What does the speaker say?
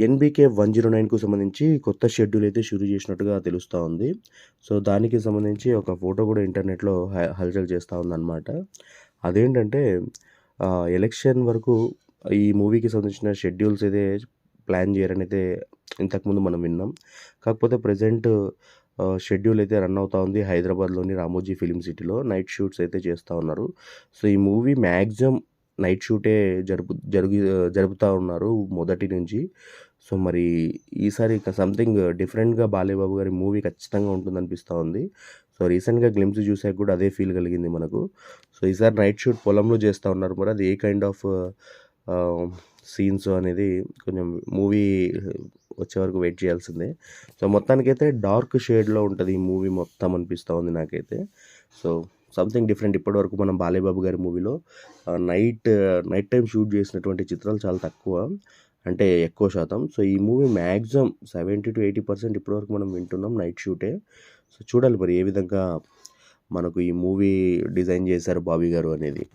NBK 109కు సంబంధించి కొత్త schedule అయితే షురూ చేసినట్టుగా తెలుస్తూ ఉంది. సో, దానికి సంబంధించి ఒక ఫోటో కూడా ఇంటర్నెట్‌లో హ హల్చల్ చేస్తూ ఉందన్నమాట. అదేంటంటే ఎలక్షన్ వరకు ఈ మూవీకి సంబంధించిన షెడ్యూల్స్ అయితే ప్లాన్ చేయరనైతే ఇంతకుముందు మనం విన్నాం. కాకపోతే ప్రజెంట్ షెడ్యూల్ అయితే రన్ అవుతా ఉంది హైదరాబాద్‌లోని రామోజీ ఫిలిం సిటీలో. నైట్ షూట్స్ అయితే చేస్తూ ఉన్నారు. సో, ఈ మూవీ మ్యాక్సిమం నైట్ షూటే జరుపు జరుగు జరుపుతూ ఉన్నారు మొదటి నుంచి. సో, మరి ఈసారి సంథింగ్ డిఫరెంట్‌గా బాలయ్యబాబు గారి మూవీ ఖచ్చితంగా ఉంటుందనిపిస్తూ ఉంది. సో, రీసెంట్‌గా గ్లిమ్స్ చూసాక కూడా అదే ఫీల్ కలిగింది మనకు. సో, ఈసారి నైట్ షూట్ పొలంలో చేస్తూ ఉన్నారు. మరి అది ఏ కైండ్ ఆఫ్ సీన్స్ అనేది కొంచెం మూవీ వచ్చే వరకు వెయిట్ చేయాల్సిందే. సో, మొత్తానికైతే డార్క్ షేడ్‌లో ఉంటుంది ఈ మూవీ మొత్తం అనిపిస్తూ ఉంది నాకైతే. సో, సంథింగ్ డిఫరెంట్ ఇప్పటివరకు మనం బాలేబాబు గారి మూవీలో నైట్ నైట్ టైం షూట్ చేసినటువంటి చిత్రాలు చాలా తక్కువ. అంటే ఎక్కువ శాతం. సో, ఈ movie maximum seventy to eighty percent ఇప్పటివరకు మనం వింటున్నాం నైట్ షూటే. సో, చూడాలి మరి ఏ విధంగా మనకు ఈ మూవీ డిజైన్ చేశారు బాబీ గారు అనేది.